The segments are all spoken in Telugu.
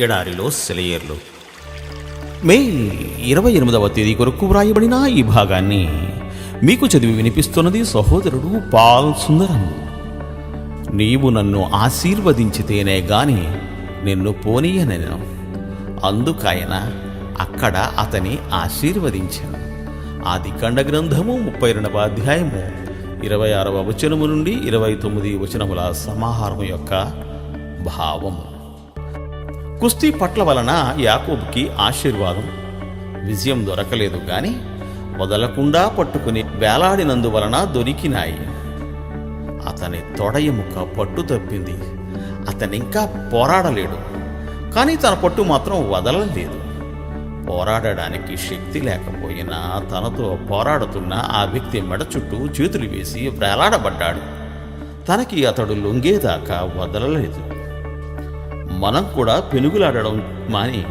ఎడారిలో సెలయేర్లు. మే ఇరవై ఎనిమిదవ తేదీ కొరకు వ్రాయబడిన ఈ భాగాన్ని మీకు చదివి వినిపిస్తున్నది సహోదరుడు పాల్ సుందరం. నీవు నన్ను ఆశీర్వదించితేనే గాని నిన్ను పోనీయనను. అందుకాయన అక్కడ అతని ఆశీర్వదించాను. ఆది కండ గ్రంథము ముప్పై రెండవ అధ్యాయము ఇరవై ఆరవ వచనము నుండి ఇరవై తొమ్మిది వచనముల సమాహారము యొక్క భావము. కుస్తీ పట్ల వలన యాకూబ్కి ఆశీర్వాదం. విజయం దొరకలేదు గాని వదలకుండా పట్టుకుని వేలాడినందువలన దొరికినాయి. అతని తొడ ఎముక పట్టు తప్పింది. అతనింకా పోరాడలేడు. కానీ తన పట్టు మాత్రం వదలలేదు. పోరాడడానికి శక్తి లేకపోయినా తనతో పోరాడుతున్న ఆ వ్యక్తి మెడ చుట్టూ చేతులు వేసి వేలాడబడ్డాడు. తనకి అతడు లొంగేదాకా వదలలేదు. మనం కూడా పెనుగులాడడం మాని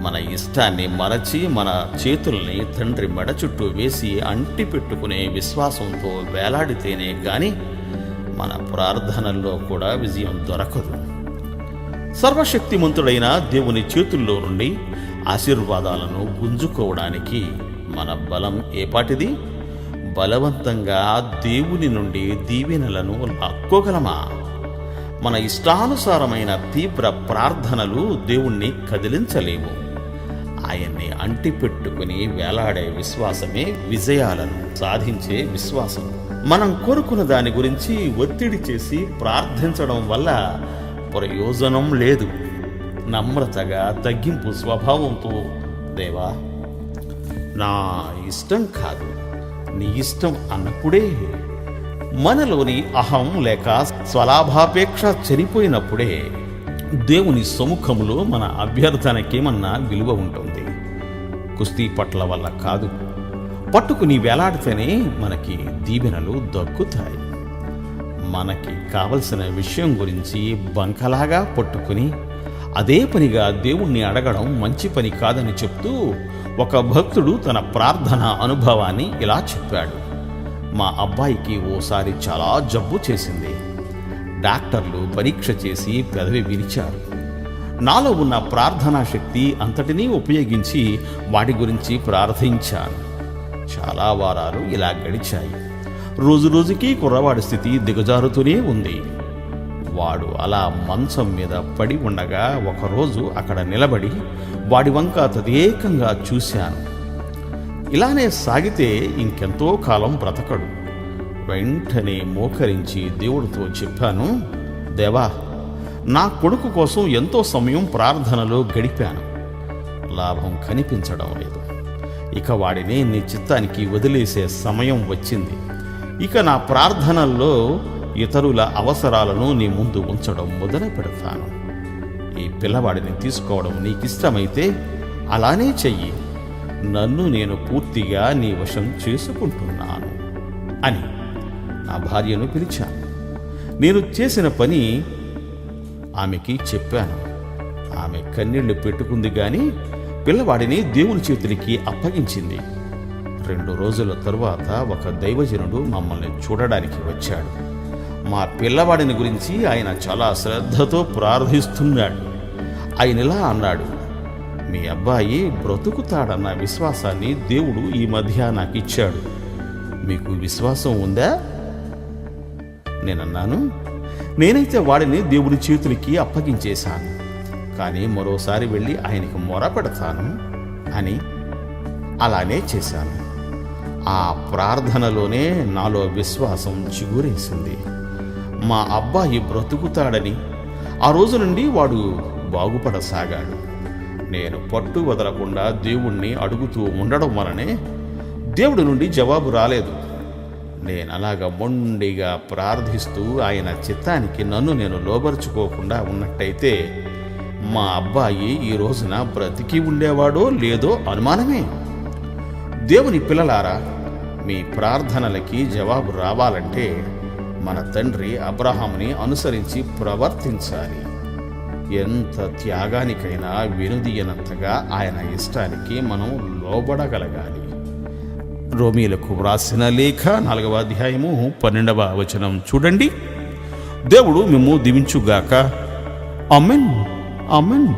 మన ఇష్టాన్ని మరచి మన చేతుల్ని తండ్రి మెడ చుట్టూ వేసి అంటి పెట్టుకునే విశ్వాసంతో వేలాడితేనే గాని మన ప్రార్థనల్లో కూడా విజయం దొరకదు. సర్వశక్తిమంతుడైన దేవుని చేతుల్లో నుండి ఆశీర్వాదాలను గుంజుకోవడానికి మన బలం ఏపాటిది బలవంతంగా దేవుని నుండి దీవెనలను లాక్కోగలమా? మన ఇష్టానుసారమైన తీవ్ర ప్రార్థనలు దేవుణ్ణి కదిలించలేవు. ఆయన్ని అంటిపెట్టుకుని వేలాడే విశ్వాసమే విజయాలను సాధించే విశ్వాసం. మనం కోరుకున్న దాని గురించి ఒత్తిడి చేసి ప్రార్థించడం వల్ల ప్రయోజనం లేదు. నమ్రతగా తగ్గింపు స్వభావంతో దేవా నా ఇష్టం కాదు. నీ ఇష్టం అన్నప్పుడే మనలోని అహం లేక స్వలాభాపేక్ష చనిపోయినప్పుడే దేవుని సముఖములో మన అభ్యర్థనకేమన్నా విలువ ఉంటుంది. కుస్తీ పట్ల వల్ల కాదు. పట్టుకుని వేలాడితేనే మనకి దీవెనలు దక్కుతాయి. మనకి కావలసిన విషయం గురించి బంకలాగా పట్టుకుని అదే పనిగా దేవుణ్ణి అడగడం మంచి పని కాదని చెప్తూ ఒక భక్తుడు తన ప్రార్థన అనుభవాన్ని ఇలా చెప్పాడు. మా అబ్బాయికి ఓసారి చాలా జబ్బు చేసింది. డాక్టర్లు పరీక్ష చేసి పెదవి విరిచారు. నాలో ఉన్న ప్రార్థనా శక్తి అంతటినీ ఉపయోగించి వాటి గురించి ప్రార్థించాను. చాలా వారాలు ఇలా గడిచాయి. రోజు రోజుకి కుర్రవాడి స్థితి దిగజారుతూనే ఉంది. వాడు అలా మంచం మీద పడి ఉండగా ఒకరోజు అక్కడ నిలబడి వాడి వంక తదేకంగా చూశాను. ఇలానే సాగితే ఇంకెంతో కాలం బ్రతకడు. వెంటనే మోకరించి దేవుడితో చెప్పాను దేవా నా కొడుకు కోసం ఎంతో సమయం ప్రార్థనలో గడిపాను. లాభం కనిపించడం లేదు. ఇక వాడిని నీ చిత్తానికి వదిలేసే సమయం వచ్చింది. ఇక నా ప్రార్థనల్లో ఇతరుల అవసరాలను నీ ముందు ఉంచడం మొదలు పెడతాను. ఈ పిల్లవాడిని తీసుకోవడం నీకిష్టమైతే అలానే చెయ్యి. నన్ను నేను పూర్తిగా నీ వశం చేసుకుంటున్నాను అని నా భార్యను పిలిచాను. నేను చేసిన పని ఆమెకి చెప్పాను. ఆమె కన్నీళ్ళు పెట్టుకుంది కానీ పిల్లవాడిని దేవుని చేతులకి అప్పగించింది. రెండు రోజుల తరువాత ఒక దైవజనుడు మమ్మల్ని చూడడానికి వచ్చాడు. మా పిల్లవాడిని గురించి ఆయన చాలా శ్రద్ధతో ప్రార్థిస్తున్నాడు. ఆయన ఇలా అన్నాడు మీ అబ్బాయి బ్రతుకుతాడన్న విశ్వాసాన్ని దేవుడు ఈ మధ్య నాకు ఇచ్చాడు. మీకు విశ్వాసం ఉందా? నేనన్నాను. నేనైతే వాడిని దేవుని చేతులకి అప్పగించేశాను. కానీ మరోసారి వెళ్ళి ఆయనకి మొర పెడతాను అని అలానే చేశాను. ఆ ప్రార్థనలోనే నాలో విశ్వాసం చిగురేసింది. మా అబ్బాయి బ్రతుకుతాడని ఆ రోజు నుండి వాడు బాగుపడసాగాడు. నేను పట్టు వదలకుండా దేవుణ్ణి అడుగుతూ ఉండడం వలనే దేవుడి నుండి జవాబు రాలేదు. నేను అలాగ మొండిగా ప్రార్థిస్తూ ఆయన చిత్తానికి నన్ను నేను లోబరుచుకోకుండా ఉన్నట్టయితే మా అబ్బాయి ఈ రోజున బ్రతికి ఉండేవాడో లేదో అనుమానమే. దేవుని పిల్లలారా మీ ప్రార్థనలకి జవాబు రావాలంటే మన తండ్రి అబ్రహాముని అనుసరించి ప్రవర్తించాలి. ఎంత త్యాగానికైనా వెనుదీయనంతగా ఆయన ఇష్టానికి మనం లోబడగలగాలి. రోమీలకు వ్రాసిన లేఖ నాలుగవ అధ్యాయము పన్నెండవ వచనం చూడండి. దేవుడు మేము దీవించుగాక. Amen amen